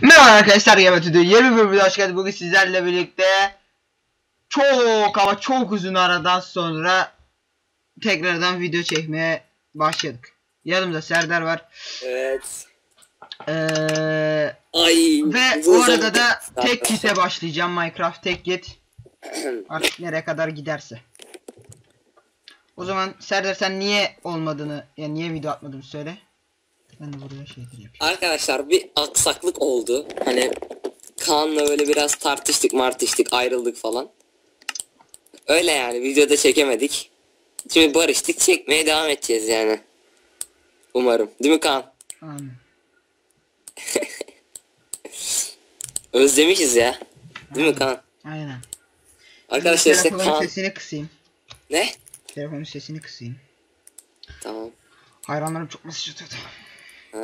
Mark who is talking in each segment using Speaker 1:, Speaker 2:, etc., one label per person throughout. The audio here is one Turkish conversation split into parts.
Speaker 1: Merhaba arkadaşlar Yemetü'de yeni bir video hoş geldiniz. Bugün sizlerle birlikte çok ama çok uzun aradan sonra tekrardan video çekmeye başladık. Yanımda Serdar var.
Speaker 2: Evet.
Speaker 1: Ee,
Speaker 2: Ay.
Speaker 1: ve
Speaker 2: bu
Speaker 1: arada da tek kite başlayacağım Minecraft tek git. Artık nereye kadar giderse. O zaman Serdar sen niye olmadığını yani niye video atmadığını söyle. Ben de buraya şey yapayım.
Speaker 2: Arkadaşlar bir aksaklık oldu. Hani Kaan'la böyle biraz tartıştık martıştık ayrıldık falan. Öyle yani videoda çekemedik. Şimdi barıştık çekmeye devam edeceğiz yani. Umarım. Değil mi Kaan?
Speaker 1: Aynen.
Speaker 2: Özlemişiz ya. Değil mi Kaan?
Speaker 1: Aynen.
Speaker 2: Arkadaşlar işte
Speaker 1: Telefonun
Speaker 2: Kaan.
Speaker 1: sesini kısayım.
Speaker 2: Ne?
Speaker 1: Telefonun sesini kısayım.
Speaker 2: Tamam.
Speaker 1: Hayranlarım çok mesaj atıyordu.
Speaker 2: Ha.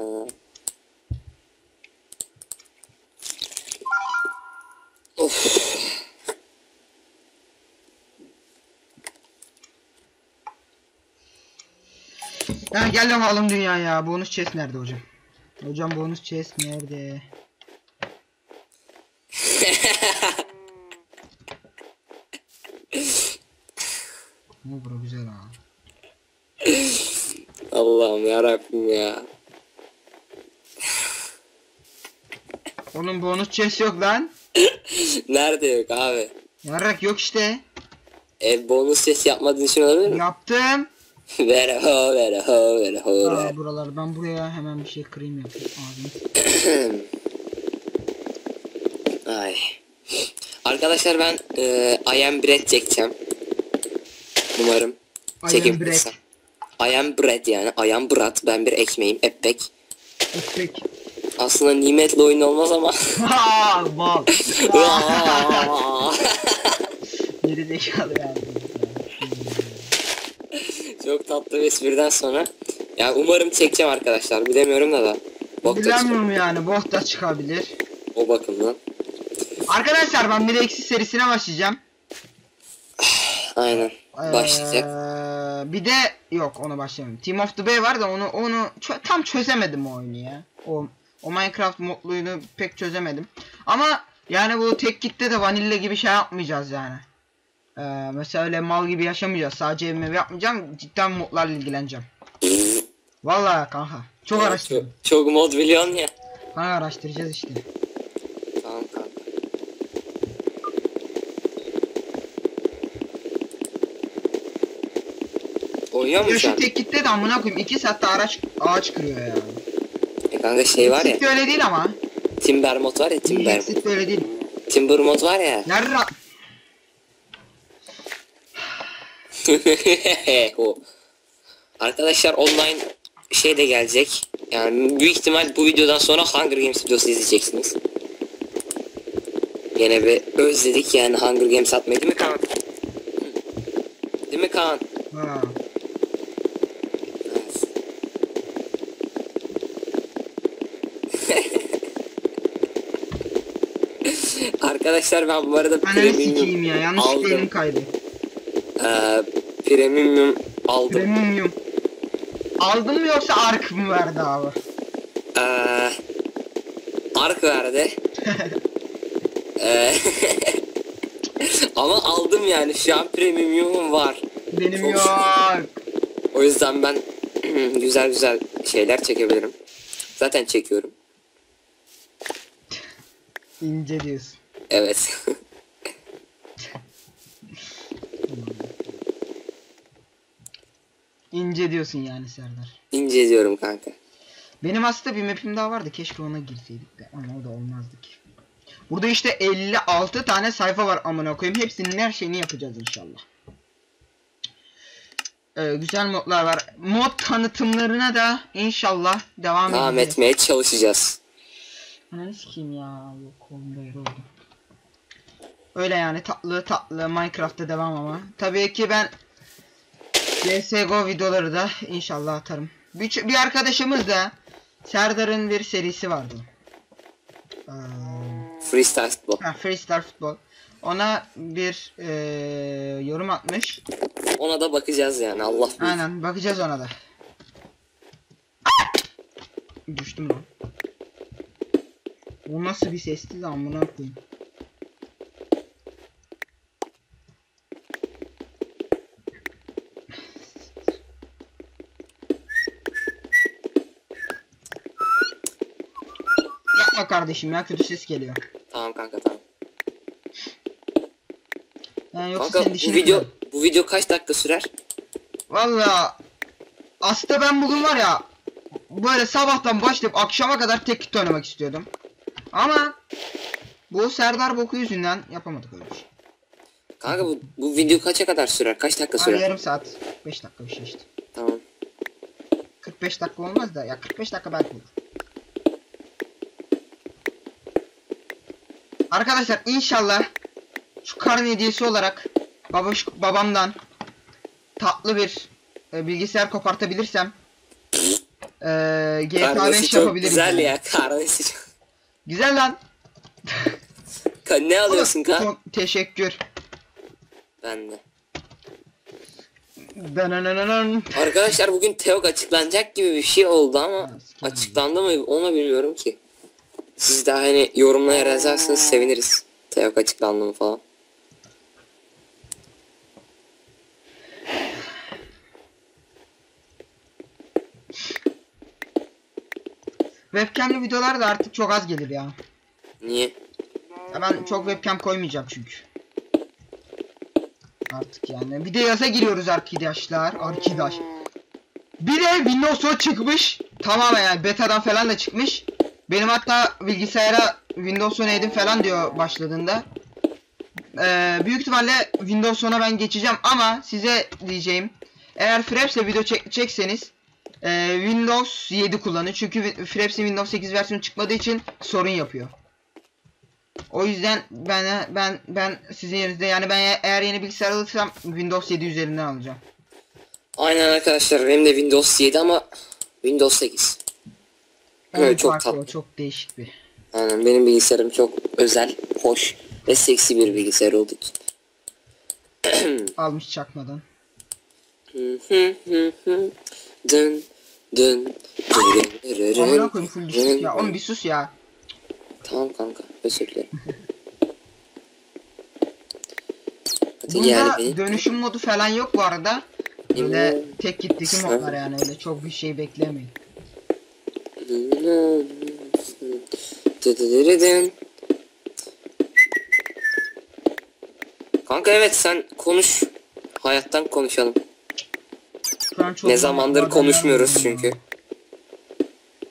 Speaker 2: Of.
Speaker 1: Ya gel bakalım dünyaya. Bonus chest nerede hocam? Hocam bonus chest nerede? Bu bro güzel ha.
Speaker 2: Allah'ım yarabbim ya.
Speaker 1: Onun bonus chest yok lan.
Speaker 2: Nerede yok abi?
Speaker 1: Yarrak yok işte.
Speaker 2: E bonus ses yapmadığın için olabilir mi?
Speaker 1: Yaptım.
Speaker 2: Vere ho vere ho vere ho
Speaker 1: Aa
Speaker 2: vere.
Speaker 1: buralar ben buraya hemen bir şey kırayım yapayım. Ağzını.
Speaker 2: Ay. Arkadaşlar ben e, I am bread çekeceğim. Umarım.
Speaker 1: I am
Speaker 2: Çekebilirsem. I am bread yani. I am bread. Ben bir ekmeğim. Ekmek.
Speaker 1: Öpek.
Speaker 2: Aslında nimetli oyun olmaz ama.
Speaker 1: Ha mal. Geri zekalı yani.
Speaker 2: Çok tatlı bir espriden sonra. Ya umarım çekeceğim arkadaşlar. Bilemiyorum da da. Bok da.
Speaker 1: Bilemiyorum yani bot da çıkabilir.
Speaker 2: O bakımdan.
Speaker 1: Arkadaşlar ben bir eksi serisine başlayacağım.
Speaker 2: Aynen. Başlayacak.
Speaker 1: Ee, bir de yok ona başlamıyorum. Team of the Bay var da onu onu çö- tam çözemedim o oyunu ya. O o Minecraft modluyunu pek çözemedim. Ama yani bu tek kitle de vanilla gibi şey yapmayacağız yani. Ee, mesela öyle mal gibi yaşamayacağız. Sadece evime yapmayacağım. Cidden modlarla ilgileneceğim. Vallahi kanka. Çok araştırdım.
Speaker 2: Çok, çok mod biliyorsun ya.
Speaker 1: Kanka araştıracağız işte.
Speaker 2: Tamam kanka. Oynuyor
Speaker 1: Ya
Speaker 2: şu
Speaker 1: tek kitle de amına koyayım 2 saatte araç ağaç kırıyor ya.
Speaker 2: E kanka şey var ya.
Speaker 1: Exit öyle değil ama.
Speaker 2: Timber mod var ya Timber.
Speaker 1: Exit de öyle değil.
Speaker 2: Timber mod var ya.
Speaker 1: Nerede?
Speaker 2: Arkadaşlar online şey de gelecek. Yani büyük ihtimal bu videodan sonra Hunger Games videosu izleyeceksiniz. Yine bir özledik yani Hunger Games atmayı değil mi Kaan? Değil mi Kaan?
Speaker 1: Ha.
Speaker 2: Evet. Arkadaşlar ben bu arada
Speaker 1: Ananı
Speaker 2: premium
Speaker 1: sikeyim ya. Yanlışlıkla elim
Speaker 2: aldım.
Speaker 1: kaydı.
Speaker 2: Ee, premium aldım.
Speaker 1: Premium. Aldın mı yoksa ark mı verdi abi?
Speaker 2: Ee, ark verdi. Ee, ama aldım yani şu an premium'um var.
Speaker 1: Benim
Speaker 2: Çok
Speaker 1: yok.
Speaker 2: O yüzden ben güzel güzel şeyler çekebilirim. Zaten çekiyorum.
Speaker 1: İnce diyorsun.
Speaker 2: Evet.
Speaker 1: İnce diyorsun yani Serdar.
Speaker 2: İnce diyorum kanka.
Speaker 1: Benim aslında bir map'im daha vardı. Keşke ona girseydik de. Ama o da olmazdı ki. Burada işte 56 tane sayfa var amına koyayım. Hepsinin her şeyini yapacağız inşallah. Ee, güzel modlar var. Mod tanıtımlarına da inşallah devam
Speaker 2: Devam
Speaker 1: edeceğiz.
Speaker 2: etmeye çalışacağız.
Speaker 1: Ananı sikeyim ya. Yok oldu. Öyle yani tatlı tatlı Minecraft'ta devam ama. Tabii ki ben CSGO videoları da inşallah atarım. Bir, bir arkadaşımız da Serdar'ın bir serisi vardı. Ee,
Speaker 2: Freestyle futbol.
Speaker 1: ha, Freestyle Futbol. Ona bir eee, yorum atmış.
Speaker 2: Ona da bakacağız yani Allah bilir.
Speaker 1: Aynen bakacağız ona da. Düştüm lan. O nasıl bir sesti lan amına koyayım. Kardeşim ya kötü ses geliyor.
Speaker 2: Tamam kanka tamam.
Speaker 1: Yani yoksa
Speaker 2: Kanka
Speaker 1: senin
Speaker 2: bu
Speaker 1: dişini
Speaker 2: video
Speaker 1: kırarım.
Speaker 2: bu video kaç dakika sürer?
Speaker 1: Valla aslında ben bugün var ya böyle sabahtan başlayıp akşama kadar tek kit oynamak istiyordum. Ama bu Serdar boku yüzünden yapamadık öyle bir şey.
Speaker 2: Kanka bu, bu video kaça kadar sürer? Kaç dakika
Speaker 1: Abi
Speaker 2: sürer?
Speaker 1: yarım saat 5 dakika bir şey işte.
Speaker 2: Tamam.
Speaker 1: 45 dakika olmaz da ya 45 dakika belki olur. Arkadaşlar inşallah şu karne hediyesi olarak babaş, babamdan tatlı bir e, bilgisayar kopartabilirsem e, GTA
Speaker 2: Karnesi
Speaker 1: 5
Speaker 2: çok
Speaker 1: yapabilirim.
Speaker 2: güzel ya. Karnesi çok...
Speaker 1: Güzel lan.
Speaker 2: Ne alıyorsun kan?
Speaker 1: Teşekkür.
Speaker 2: Ben de.
Speaker 1: Dananananan.
Speaker 2: Arkadaşlar bugün Teok açıklanacak gibi bir şey oldu ama açıklandı mı onu bilmiyorum ki. Siz de hani yorumlara yazarsanız seviniriz. Teok açıklandı falan.
Speaker 1: Webcam'li videolar da artık çok az gelir ya.
Speaker 2: Niye?
Speaker 1: Ya ben çok webcam koymayacağım çünkü. Artık yani. Bir de yaza giriyoruz arkadaşlar. Arkadaş. Bir de Windows 10 çıkmış. Tamamen yani betadan falan da çıkmış. Benim hatta bilgisayara Windows 10 edim falan diyor başladığında. Ee, büyük ihtimalle Windows 10'a ben geçeceğim ama size diyeceğim. Eğer Fraps'le video çekecekseniz e, Windows 7 kullanın. Çünkü Fraps'in Windows 8 versiyonu çıkmadığı için sorun yapıyor. O yüzden ben ben ben sizin yerinizde yani ben e- eğer yeni bilgisayar alırsam Windows 7 üzerinden alacağım.
Speaker 2: Aynen arkadaşlar benim de Windows 7 ama Windows 8.
Speaker 1: Onun
Speaker 2: Evet, çok
Speaker 1: farkı
Speaker 2: tatlı.
Speaker 1: o, çok değişik bir.
Speaker 2: Aynen benim bilgisayarım çok özel, hoş ve seksi bir bilgisayar olduğu için.
Speaker 1: Almış çakmadan.
Speaker 2: dın dın
Speaker 1: Amına koyayım full düşük ya. Oğlum bir sus ya.
Speaker 2: Tamam kanka özür dilerim.
Speaker 1: Bunda dönüşüm modu falan yok bu arada. Böyle tek gitteki modlar yani öyle çok bir şey beklemeyin.
Speaker 2: Kanka evet sen konuş. Hayattan konuşalım.
Speaker 1: Çok
Speaker 2: ne zamandır konuşmuyoruz çünkü.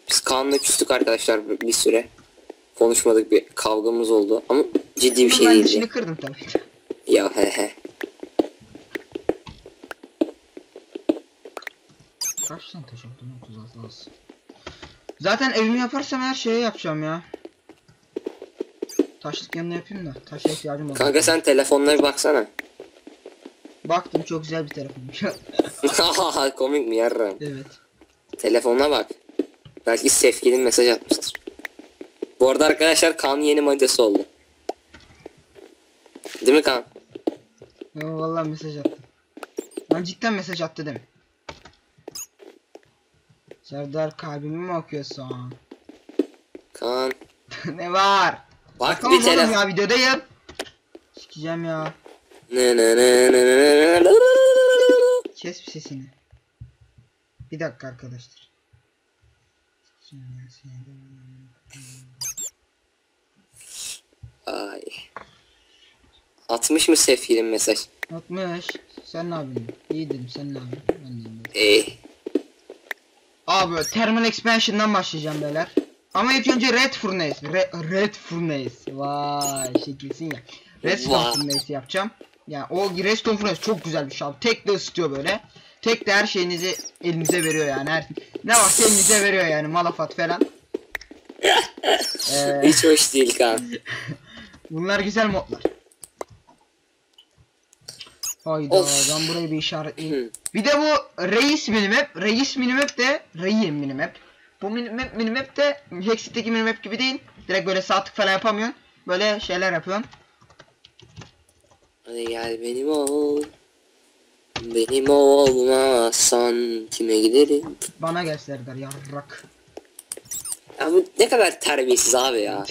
Speaker 2: Biz Kaan'la küstük arkadaşlar bir süre. Konuşmadık bir kavgamız oldu ama ciddi bir şey
Speaker 1: Ben
Speaker 2: değildi.
Speaker 1: dişini kırdım tabii.
Speaker 2: Ya he he.
Speaker 1: Kaç tane taş yaptım? 36 az. Zaten evimi yaparsam her şeyi yapacağım ya. Taşlık yanına yapayım da taşa ihtiyacım var.
Speaker 2: Kanka sen telefonlara bir baksana.
Speaker 1: Baktım çok güzel bir telefonmuş.
Speaker 2: Komik mi yarram?
Speaker 1: evet.
Speaker 2: Telefonuna bak. Belki sevgilin mesaj atmıştır. Bu arada arkadaşlar Kaan yeni manitası oldu. Değil mi Kaan?
Speaker 1: Yo vallahi mesaj attı. Lan cidden mesaj attı değil mi? Serdar kalbimi mi okuyorsun?
Speaker 2: Kaan.
Speaker 1: ne var?
Speaker 2: Bak
Speaker 1: Tamam
Speaker 2: bir telefon.
Speaker 1: ya videodayım. Sikeceğim ya.
Speaker 2: Ne ne ne ne ne ne
Speaker 1: Kes bir sesini. Bir dakika arkadaşlar.
Speaker 2: Ay. Atmış mı sevgilin mesaj?
Speaker 1: 60. Sen ne yapıyorsun? İyi dedim sen ne yapıyorsun? Ben de iyiyim.
Speaker 2: Ey.
Speaker 1: Abi Thermal Expansion'dan başlayacağım beyler. Ama ilk önce Red Furnace. Re- Red Furnace. Vay şekilsin ya. Redstone
Speaker 2: Vay.
Speaker 1: Furnace yapacağım. Yani o Redstone Furnace çok güzel bir şey abi. Tek de ısıtıyor böyle. Tek de her şeyinizi elinize veriyor yani. Her, ne varsa elinize veriyor yani malafat falan. Ee,
Speaker 2: Hiç hoş değil Kaan.
Speaker 1: bunlar güzel modlar. Hayda
Speaker 2: Of.
Speaker 1: ben burayı bir işaretleyeyim. Bir de bu reis minimap, reis minimap de reyim minimap. Bu minimap, minimap de Hexit'teki minimap gibi değil. Direkt böyle sağ tık falan yapamıyorsun. Böyle şeyler yapıyorsun.
Speaker 2: Hadi gel benim ol. Benim olmazsan kime giderim?
Speaker 1: Bana gel Serdar yarrak.
Speaker 2: Ya bu ne kadar terbiyesiz abi ya.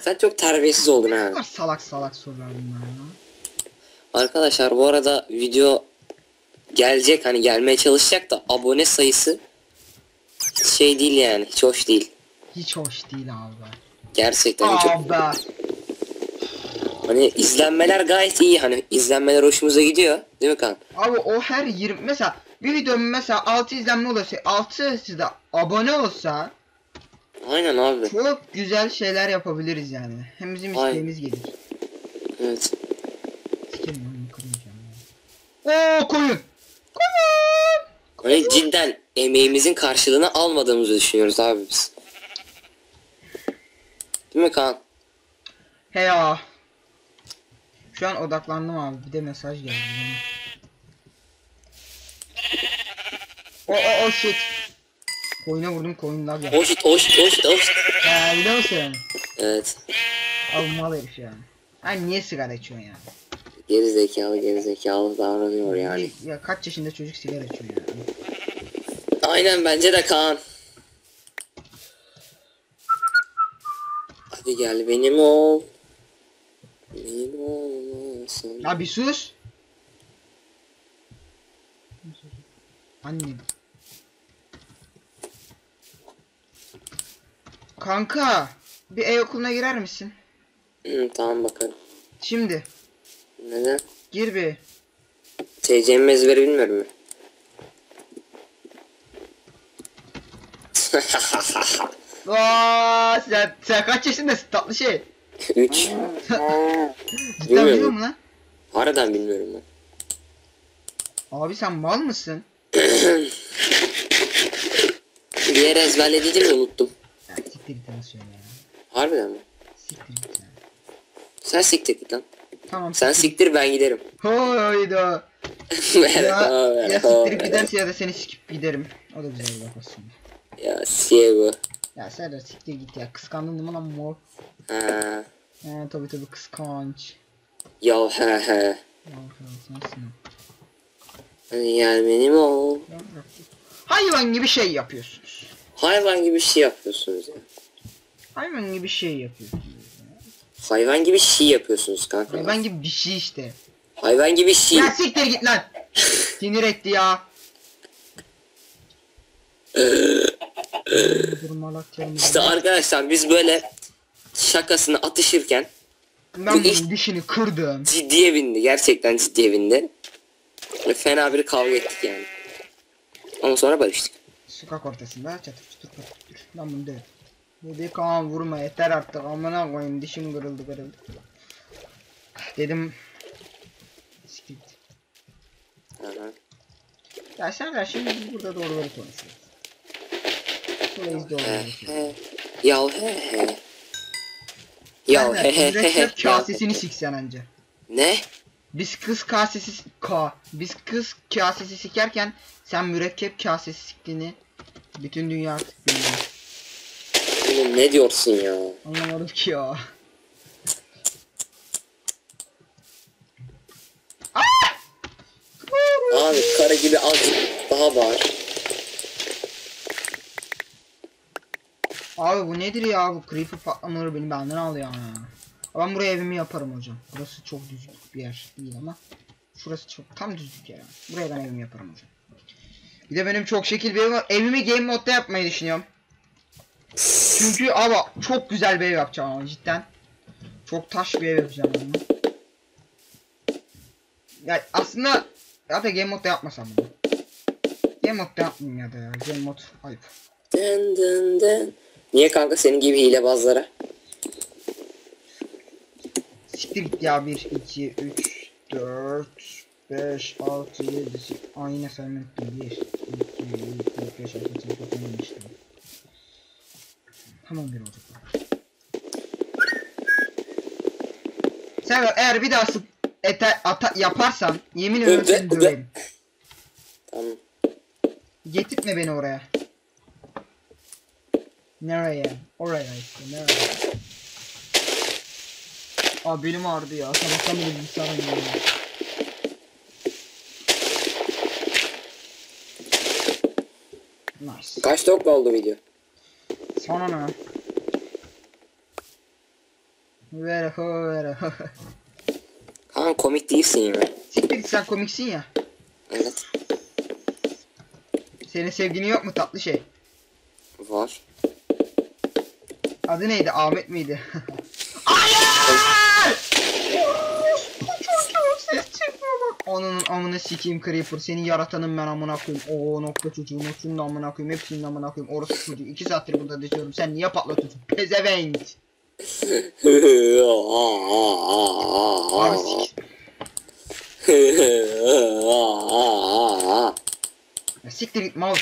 Speaker 2: Sen çok terbiyesiz oldun
Speaker 1: Ne
Speaker 2: ha.
Speaker 1: kadar salak salak sorular bunlar ya.
Speaker 2: Arkadaşlar bu arada video gelecek hani gelmeye çalışacak da abone sayısı şey değil yani hiç hoş değil.
Speaker 1: Hiç hoş değil abi.
Speaker 2: Gerçekten çok
Speaker 1: Abi.
Speaker 2: hani izlenmeler gayet iyi hani izlenmeler hoşumuza gidiyor değil mi kan?
Speaker 1: Abi o her 20 mesela bir videomun mesela 6 izlenme olursa 6 sizde abone olsa
Speaker 2: Aynen abi.
Speaker 1: çok güzel şeyler yapabiliriz yani. Hem bizim isteğimiz gelir.
Speaker 2: Evet.
Speaker 1: Sikerim ben bunu kırmayacağım ya. Oo koyun. Koyun.
Speaker 2: Hani cidden emeğimizin karşılığını almadığımızı düşünüyoruz abi biz. Değil mi Kaan?
Speaker 1: He ya. Şu an odaklandım abi. Bir de mesaj geldi. O o o shit. Koyuna vurdum koyun lag yaptı.
Speaker 2: Hoş hoş hoş hoş.
Speaker 1: Ya biliyor musun?
Speaker 2: Evet.
Speaker 1: Abi mal herif ya. Ay niye sigara içiyorsun ya?
Speaker 2: Geri zekalı geri zekalı davranıyor yani.
Speaker 1: Ya kaç yaşında çocuk sigara içiyor ya?
Speaker 2: Aynen bence de Kaan. Hadi gel benim ol. Benim olmasın.
Speaker 1: Ya bir sus. Annem. Kanka, bir ev okuluna girer misin?
Speaker 2: Hı, tamam bakalım.
Speaker 1: Şimdi
Speaker 2: Neden?
Speaker 1: gir bir.
Speaker 2: TC'mi ezberi bilmiyorum mu?
Speaker 1: Aa, sen, sen kaç yaşındasın tatlı şey?
Speaker 2: 3.
Speaker 1: Cidden biliyor musun lan?
Speaker 2: Harbiden bilmiyorum ben.
Speaker 1: Abi sen mal mısın?
Speaker 2: Bir yere ezberlediydim de unuttum.
Speaker 1: Ya siktir git lan söyle ya.
Speaker 2: Harbiden mi?
Speaker 1: Siktir git ya.
Speaker 2: Sen siktir git lan.
Speaker 1: Tamam.
Speaker 2: Sen siktir ben giderim.
Speaker 1: Hayda. Ya, ya siktirip giderse ya da seni sikip giderim. O da güzel bir laf aslında.
Speaker 2: Ya Siego.
Speaker 1: Ya Serdar siktir git ya. Kıskandın değil mi lan mor?
Speaker 2: Ha.
Speaker 1: He tabi tabi kıskanç.
Speaker 2: Ya he he.
Speaker 1: Ya kral sensin.
Speaker 2: Hadi gel benim
Speaker 1: bırak. Hayvan gibi şey yapıyorsunuz.
Speaker 2: Hayvan gibi şey yapıyorsunuz ya.
Speaker 1: Hayvan gibi şey yapıyorsunuz.
Speaker 2: Hayvan gibi şey yapıyorsunuz kanka.
Speaker 1: Hayvan gibi bir şey işte.
Speaker 2: Hayvan gibi şey.
Speaker 1: Ya siktir git lan. Sinir etti ya.
Speaker 2: İşte arkadaşlar biz böyle şakasını atışırken
Speaker 1: Ben
Speaker 2: bu iş-
Speaker 1: dişini kırdım.
Speaker 2: ciddiye bindi. Gerçekten ciddiye bindi. Ve fena bir kavga ettik yani. Ama sonra barıştık.
Speaker 1: Sokak ortasında çatır patır kütür. Ben bunu derim. Dedi Kaan vurma yeter artık amına koyayım dişim kırıldı kırıldı. Dedim siktir git.
Speaker 2: Aha.
Speaker 1: Ya Serdar şimdi biz burada doğruları konuşuyoruz. Şurayız
Speaker 2: He
Speaker 1: doğruları
Speaker 2: he. Ya he he. Ya he he he he.
Speaker 1: Kasesini siksen anca.
Speaker 2: Ne?
Speaker 1: Biz kız kasesi ka. Biz kız kasesi sikerken sen mürekkep kasesi siktiğini bütün dünya artık biliyor.
Speaker 2: Oğlum ne diyorsun ya?
Speaker 1: Anlamadım ki ya.
Speaker 2: Abi kara gibi azıcık daha bağır.
Speaker 1: Abi bu nedir ya bu creeper patlamaları beni benden alıyor ya. Ben buraya evimi yaparım hocam. Burası çok düzlük bir yer değil ama. Şurası çok tam düzlük yer. Buraya ben evimi yaparım hocam. Bir de benim çok şekil bir evim var. Evimi game modda yapmayı düşünüyorum. Çünkü abi çok güzel bir ev yapacağım ama cidden. Çok taş bir ev yapacağım ben. bunu. Ya aslında ya da game modda yapmasam bunu. Game modda yapmayayım ya da ya. Game mod ayıp.
Speaker 2: Dın dın dın. Niye kanka senin gibi hilebazlara?
Speaker 1: Siktir git ya 1, 2, 3, 4, 5, 6, 7, 8, Aa yine saymayı unuttum. 1, 2, 3, 4, 5, 6, 7, 8, 9, 10 işte. Tamam bir olacak. Sen eğer bir daha sık ete, ata, yaparsan yemin ediyorum seni döverim.
Speaker 2: Tamam.
Speaker 1: Getirtme beni oraya. Nereye? Oraya işte nereye? Aa belim ağrıdı ya. Sabahtan beri bilgisayar oynuyorum. Nice.
Speaker 2: Kaç dakika oldu video?
Speaker 1: Sana ne? Ver ho ver ho.
Speaker 2: Kaan komik değilsin ya.
Speaker 1: Siktir sen komiksin ya.
Speaker 2: Evet.
Speaker 1: Senin sevgilin yok mu tatlı şey?
Speaker 2: Var.
Speaker 1: Adı neydi? Ahmet miydi? Hayır! Çocuğum ses çıkma bak. Onun amına sikeyim Creeper. Seni yaratanım ben amına koyayım. O nokta çocuğu, şunun amına koyayım. Hepsinin amına koyayım. Orası çocuğu. İki saattir burada dışıyorum. Sen niye patlatıyorsun? Pezevenk. Abi sik. Ya siktir git mal.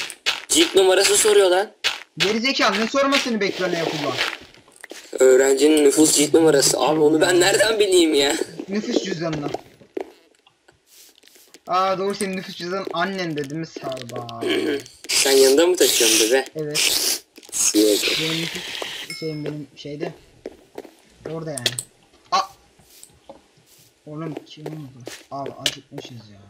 Speaker 2: Cip numarası soruyor lan.
Speaker 1: Gerizekalı ne sormasını bekliyorsun ya kullan.
Speaker 2: Öğrencinin nüfus cip numarası. Abi onu ben nereden bileyim ya?
Speaker 1: Nüfus cüzdanına. Aa doğru senin nüfus cüzdanın annen de değil mi Sarba?
Speaker 2: Sen yanında mı taşıyorsun bebe?
Speaker 1: Evet. Benim nüfus şeyim benim şeyde. Orada yani. Aa! Oğlum kim oldu? Abi acıkmışız ya.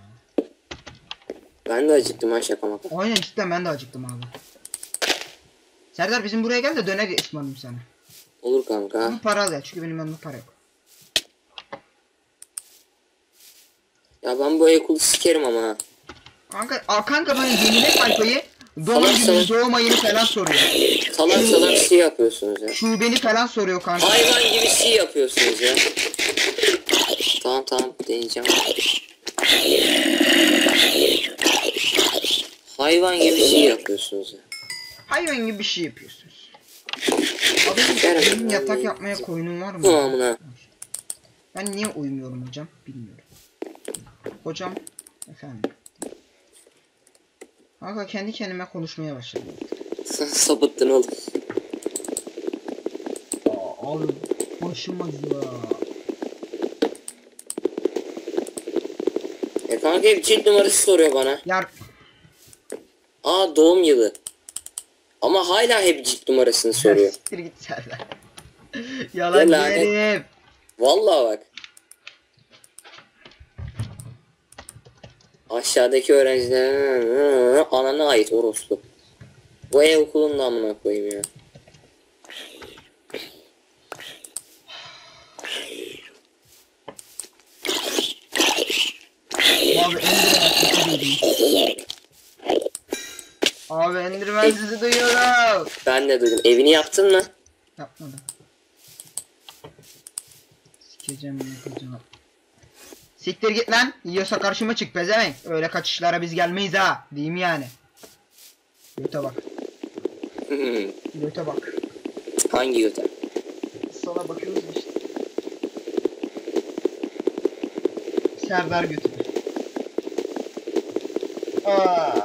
Speaker 2: Ben de acıktım ha şaka maka.
Speaker 1: Aynen cidden ben de acıktım abi. Serdar bizim buraya gel de döner ısmarlayayım sana.
Speaker 2: Olur kanka.
Speaker 1: Ama para al ya çünkü benim yanımda para yok.
Speaker 2: Ya ben bu ekulu sikerim ama ha.
Speaker 1: Kanka, aa, kanka böyle yenile sayfayı doğum
Speaker 2: Salak
Speaker 1: günü,
Speaker 2: salak.
Speaker 1: doğum ayını falan soruyor.
Speaker 2: Salak salak şey yapıyorsunuz ya.
Speaker 1: Şubeni falan soruyor kanka.
Speaker 2: Hayvan gibi şey yapıyorsunuz ya. Tamam tamam deneyeceğim. Hayvan gibi şey yapıyorsunuz ya.
Speaker 1: Hayvan gibi bir şey yapıyorsunuz. Abi benim yatak yapmaya koyunum var mı?
Speaker 2: Tamamına.
Speaker 1: Ben niye uyumuyorum hocam? Bilmiyorum. Hocam efendim. Kanka kendi kendime konuşmaya başladım.
Speaker 2: Sen sapıttın oğlum.
Speaker 1: Aa, abi başıma ya.
Speaker 2: E kanka hep cilt numarası soruyor bana.
Speaker 1: Yar
Speaker 2: Aa doğum yılı. Ama hala hep cilt numarasını soruyor.
Speaker 1: Siktir git Serdar. Yalan
Speaker 2: Ya
Speaker 1: yerim.
Speaker 2: Vallahi bak. Aşağıdaki öğrencilerin anana ait orospu. Bu ev okulun namına koyayım ya.
Speaker 1: Abi Enderman sesi duyuyorum.
Speaker 2: Ben de duydum. Evini yaptın mı?
Speaker 1: Yapmadım. Sikeceğim yapacağım. Siktir git lan. Yiyorsa karşıma çık pezevenk. Öyle kaçışlara biz gelmeyiz ha. Diyeyim yani. Göte bak. Göte bak.
Speaker 2: Hangi göte?
Speaker 1: Sana bakıyoruz işte. Serdar götü. Ay.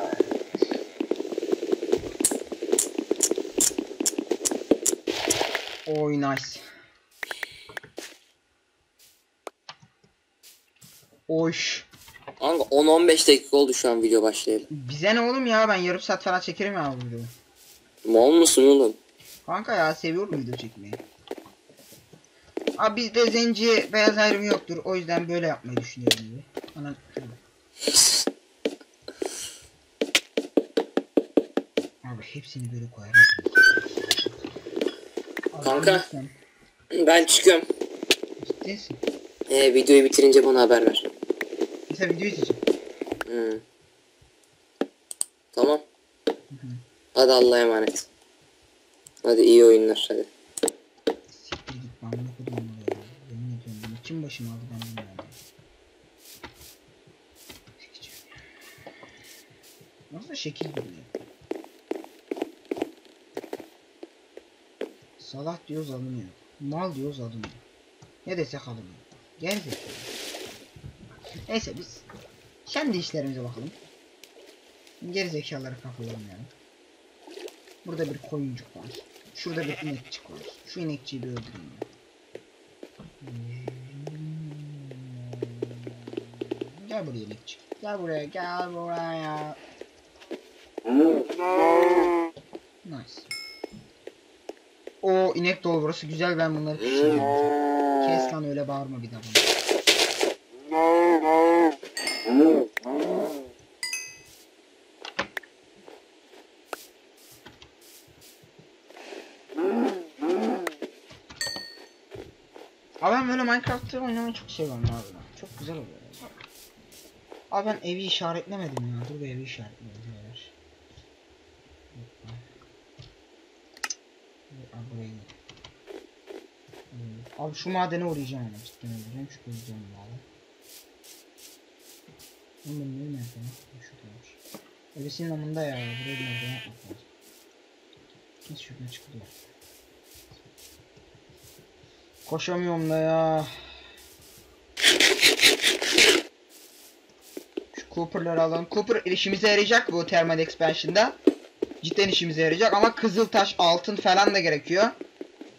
Speaker 1: Oy nice. Oş.
Speaker 2: Kanka 10-15 dakika oldu şu an video başlayalı.
Speaker 1: Bize ne oğlum ya ben yarım saat falan çekerim ya bu videoyu.
Speaker 2: Mal mısın oğlum?
Speaker 1: Kanka ya seviyorum video çekmeyi. Abi bizde zenci beyaz ayrımı yoktur. O yüzden böyle yapmayı düşünüyorum gibi. Ana Abi hepsini böyle koyarım. Abi
Speaker 2: Kanka. Ben çıkıyorum.
Speaker 1: Ciddisin.
Speaker 2: Ee, videoyu bitirince bana haber ver.
Speaker 1: Mesela video izleyeceğim.
Speaker 2: Hı. Tamam. Hadi Allah'a emanet. Hadi iyi oyunlar hadi.
Speaker 1: Siktir git ben bunu okudum ya. Yemin ediyorum bunu kim başıma aldı ben bilmiyorum. Nasıl şekil duruyor. Salah diyoruz alınıyor. Mal diyoruz alınıyor. Ne desek alınıyor. Gerizekalı. Neyse biz kendi işlerimize bakalım. Gerizekalılara kafalanmayalım. Burada bir koyuncuk var. Şurada bir inekçik var. Şu inekçiyi bir öldüreyim ben. Gel buraya inekçik. Gel buraya, gel buraya. Nice. O inek dolu burası güzel ben bunları pişireyim. Kes lan öyle bağırma bir daha. Abi ben böyle Minecraft'ı oynamayı çok seviyorum abi. Çok güzel oluyor. Abi ben evi işaretlemedim ya. Dur bir evi işaretleyelim beyler. Hoppa. Abi şu madene uğrayacağım cidden uğrayacağım çünkü uğrayacağım abi. Oğlum benim evim nerede? Şuradaymış. Evesinin amında ya. Buraya bir merdiven yapmak lazım. Nasıl şuradan çıkılıyor? Koşamıyorum da ya. Şu Cooper'ları alalım. Cooper işimize yarayacak bu Thermal Expansion'da. Cidden işimize yarayacak ama kızıl taş, altın falan da gerekiyor.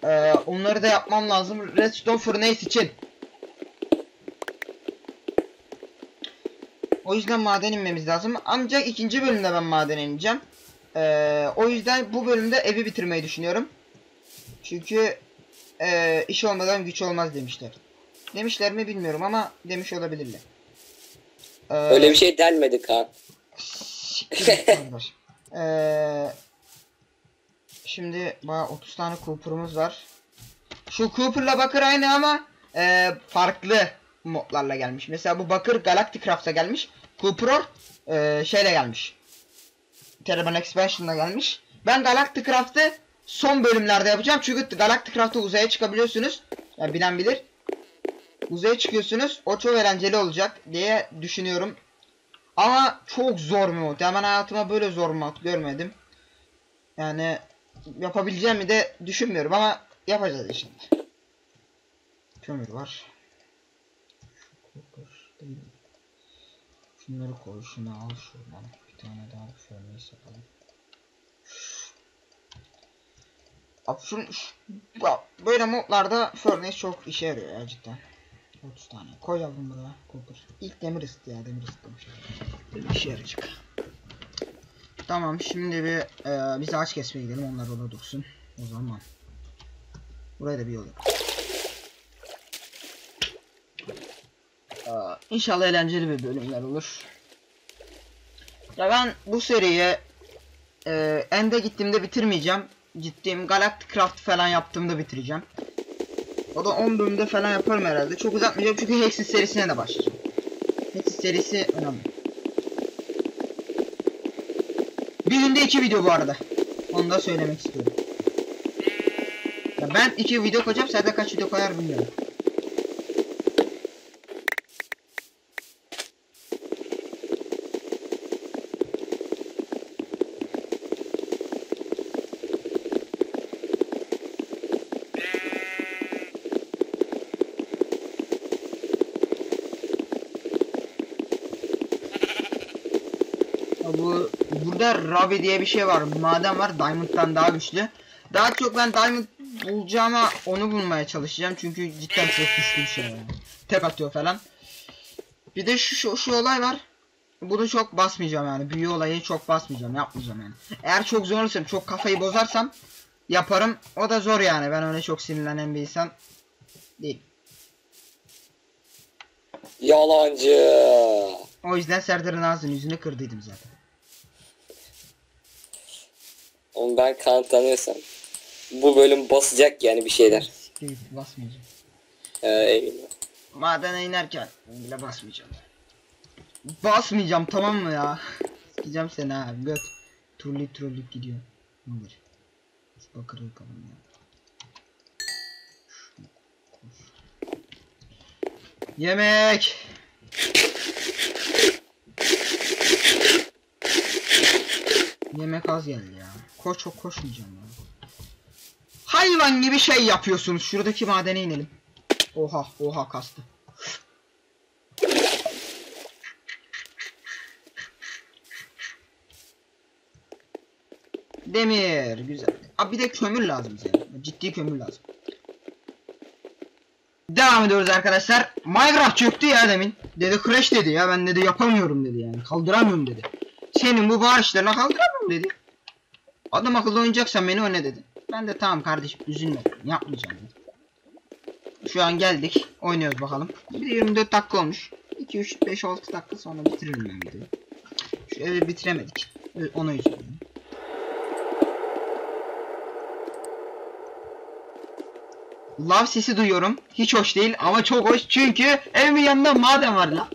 Speaker 1: Ee, onları da yapmam lazım Redstone Furnace için. O yüzden maden inmemiz lazım. Ancak ikinci bölümde ben maden ineceğim. Ee, o yüzden bu bölümde evi bitirmeyi düşünüyorum. Çünkü ee, iş olmadan güç olmaz demişler. Demişler mi bilmiyorum ama demiş olabilirler. Ee,
Speaker 2: Öyle bir şey denmedi Kaan.
Speaker 1: Ee, şimdi bana 30 tane Cooper'ımız var. Şu Cooper'la Bakır aynı ama ee, farklı modlarla gelmiş. Mesela bu Bakır Galacticraft'a gelmiş. Cooper ee, şeyle gelmiş. Terraban Expansion'la gelmiş. Ben Galacticraft'ı son bölümlerde yapacağım. Çünkü Galacticraft'ta uzaya çıkabiliyorsunuz. Yani bilen bilir. Uzaya çıkıyorsunuz. O çok eğlenceli olacak diye düşünüyorum. Ama çok zor bir mod. Hemen hayatıma böyle zor mod görmedim. Yani yapabileceğimi de düşünmüyorum ama yapacağız şimdi. Kömür var. Şunları koy, şunu al şuradan. Bir tane daha yapalım. Abi şun, şu- bak, böyle modlarda furnace çok işe yarıyor ya cidden. 30 tane. Koy yavrum buraya. Cooper. İlk demir ısıtı ya demir. Böyle işe yarayacak. Tamam şimdi bir e, biz ağaç kesmeye gidelim onlar orada dursun. O zaman. Buraya da bir yol yap. Aa, İnşallah eğlenceli bir bölümler olur. Ya ben bu seriyi e, End'e gittiğimde bitirmeyeceğim. Ciddiyim. Galacticraft falan yaptığımda bitireceğim. O da 10 bölümde falan yaparım herhalde. Çok uzatmayacağım çünkü Hexis serisine de başlayacağım. Hexis serisi önemli. Bir günde iki video bu arada. Onu da söylemek istiyorum. Ya ben iki video koyacağım. Serde kaç video koyar bilmiyorum. Ya Bu Ravi diye bir şey var. Maden var. Diamond'dan daha güçlü. Daha çok ben Diamond bulacağıma onu bulmaya çalışacağım. Çünkü cidden çok güçlü bir şey yani. Tek atıyor falan. Bir de şu, şu, şu olay var. Bunu çok basmayacağım yani. Büyü olayı çok basmayacağım. Yapmayacağım yani. Eğer çok zor olursam, çok kafayı bozarsam yaparım. O da zor yani. Ben öyle çok sinirlenen bir insan değil.
Speaker 2: Yalancı.
Speaker 1: O yüzden Serdar'ın ağzını yüzünü kırdıydım zaten.
Speaker 2: Onu ben Kaan tanıyorsam. Bu bölüm basacak yani bir şeyler.
Speaker 1: Git, basmayacağım.
Speaker 2: Ee, eminim.
Speaker 1: Madene inerken bile basmayacağım. Basmayacağım tamam mı ya? Sikeceğim seni ha göt. Turluk turluk gidiyor. Ne olur. Şu bakırı yıkalım ya. Yemek. Yemek az geldi ya. Koş çok koşmayacağım ya. Hayvan gibi şey yapıyorsunuz. Şuradaki madene inelim. Oha oha kastı. Demir güzel. Abi bir de kömür lazım bize. Ciddi kömür lazım. Devam ediyoruz arkadaşlar. Minecraft çöktü ya demin. Dedi crash dedi ya ben dedi yapamıyorum dedi yani. Kaldıramıyorum dedi. Senin bu bağışlarına kaldıramıyorum dedi. Adam akıllı oynayacaksan beni oyna dedi. Ben de tamam kardeşim üzülme yapmayacağım dedi. Şu an geldik. Oynuyoruz bakalım. Bir de 24 dakika olmuş. 2 3 5 6 dakika sonra bitiririm ben videoyu. Şu evi bitiremedik. Ona üzüldüm. lav sesi duyuyorum. Hiç hoş değil ama çok hoş çünkü evimin yanında maden var la.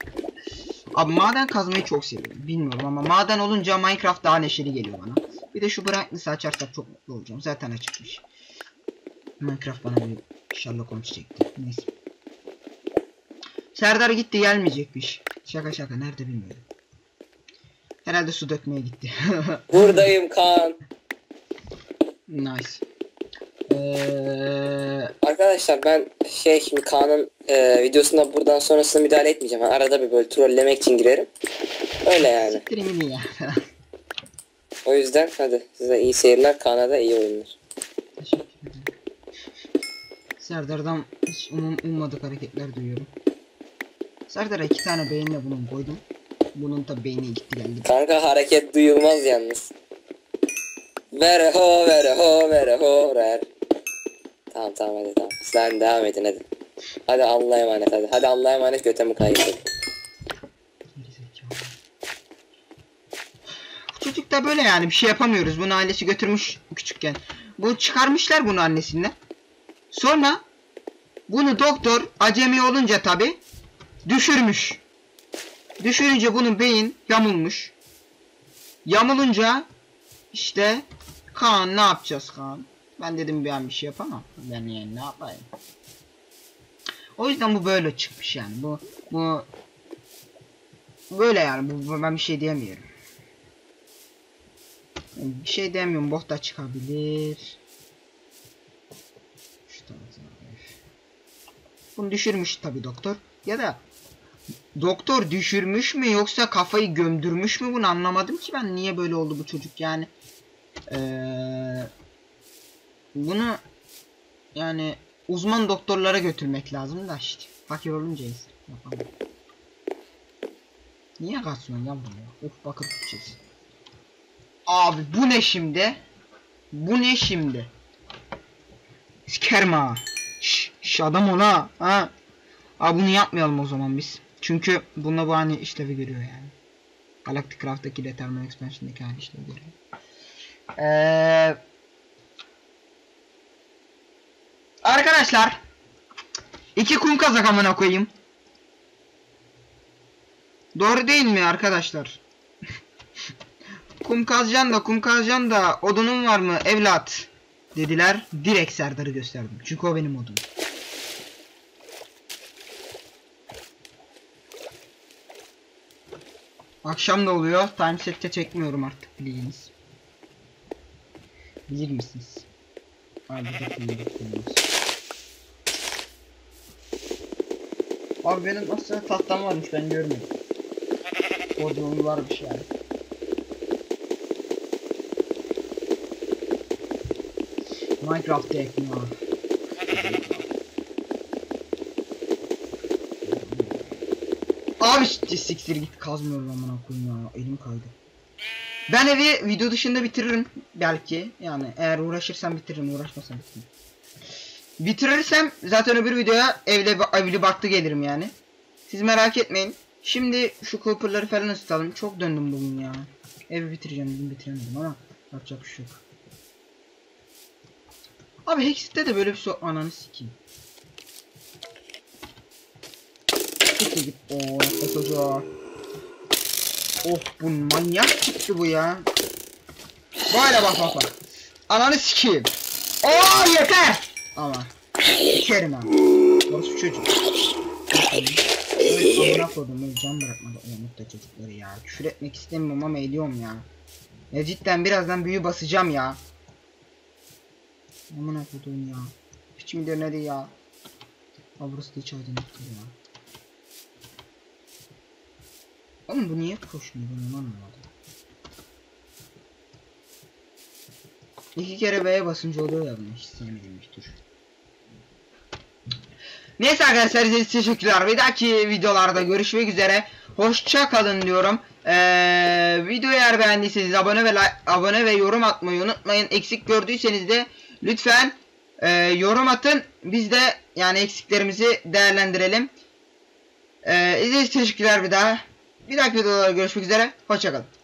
Speaker 1: Abi maden kazmayı çok seviyorum. Bilmiyorum ama maden olunca Minecraft daha neşeli geliyor bana. Bir de şu brightness'ı açarsak çok mutlu olacağım. Zaten açıkmış. Minecraft bana bir Sherlock Holmes çekti. Neyse. Serdar gitti gelmeyecekmiş. Şaka şaka nerede bilmiyorum. Herhalde su dökmeye gitti.
Speaker 2: Buradayım Kaan.
Speaker 1: nice. Eee
Speaker 2: Arkadaşlar ben şey şimdi Kaan'ın e, videosunda buradan sonrasını müdahale etmeyeceğim. Ben arada bir böyle trollemek için girerim. Öyle yani.
Speaker 1: siktirin ya.
Speaker 2: O yüzden hadi size iyi seyirler. Kaan'a da iyi oyunlar.
Speaker 1: Teşekkür ederim. Serdar'dan hiç umum, ummadık hareketler duyuyorum. Serdar'a iki tane beğenle bunun koydum. Bunun da beyni gitti geldi.
Speaker 2: Kanka hareket duyulmaz yalnız. Vere ho vere ho vere ho ver. Tamam tamam hadi tamam. Sen devam edin hadi. Hadi Allah'a emanet hadi. Hadi Allah'a emanet götümü kaybettim.
Speaker 1: Çocuk da böyle yani bir şey yapamıyoruz. Bunu ailesi götürmüş küçükken. Bu çıkarmışlar bunu annesinden. Sonra bunu doktor acemi olunca tabi düşürmüş. Düşürünce bunun beyin yamulmuş. Yamulunca işte Kaan ne yapacağız Kaan? Ben dedim ben bir şey yapamam. Ben yani ne yapayım? O yüzden bu böyle çıkmış yani. Bu bu Böyle yani bu, bu- ben bir şey diyemiyorum. Yani Bir şey diyemiyorum bot da çıkabilir. Bunu düşürmüş tabi doktor. Ya da doktor düşürmüş mü yoksa kafayı gömdürmüş mü bunu anlamadım ki ben niye böyle oldu bu çocuk yani. Ee, bunu yani uzman doktorlara götürmek lazım da işte fakir olunca insan yapamam. Niye kasıyorsun ya bunu? Of bakır tutacağız. Abi bu ne şimdi? Bu ne şimdi? Sikerim ha. Şş, şş adam ona ha. Abi bunu yapmayalım o zaman biz. Çünkü bununla bu hani işlevi görüyor yani. Galactic Craft'taki de Thermal Expansion'daki aynı işlevi görüyor. Eee... Arkadaşlar. iki kum kazak amına koyayım. Doğru değil mi arkadaşlar? kum kazacaksın da kum kazacaksın da odunun var mı evlat? Dediler. Direkt Serdar'ı gösterdim. Çünkü o benim odum. Akşam da oluyor. Timeset'te çekmiyorum artık bilginiz. Bilir misiniz? Abi Abi benim aslında tahtam varmış ben görmedim. Koduğum varmış yani. Minecraft ekmiyor. Abi s- siktir git kazmıyorum amına koyayım ya elim kaydı. Ben evi video dışında bitiririm belki yani eğer uğraşırsam bitiririm uğraşmasam bitiririm. Bitirirsem zaten öbür videoya evle evli baktı gelirim yani. Siz merak etmeyin. Şimdi şu Cooper'ları falan ısıtalım. Çok döndüm bugün ya. Evi bitireceğim bugün bitiremedim ama yapacak bir şey yok. Abi Hexit'te de böyle bir so ananı sikeyim. Gitti git. Oo nefes hoca. Oh bu manyak çıktı bu ya. Böyle bak bak bak. Ananı sikeyim. Oo yeter. Ama. Sikerim ha. Orası çocuk. Amına koydum öyle can bırakmadı o mutlu çocukları ya. Küfür etmek istemiyorum ama ediyorum ya. Ya cidden birazdan büyü basacağım ya. Amına koydum ya. Mi dönedi ya? Ha burası da hiç aydınlık değil ya. Oğlum bu niye koşmuyor ben onu anlamadım. İki kere B'ye basınca oluyor ya bunu hiç sevmediğim bir tür. Neyse arkadaşlar izlediğiniz için teşekkürler. Bir dahaki videolarda görüşmek üzere. Hoşça kalın diyorum. Ee, videoyu eğer beğendiyseniz abone ve abone ve yorum atmayı unutmayın. Eksik gördüyseniz de lütfen e, yorum atın. Biz de yani eksiklerimizi değerlendirelim. Ee, izlediğiniz teşekkürler bir daha. Bir dahaki videolarda görüşmek üzere. Hoşça kalın.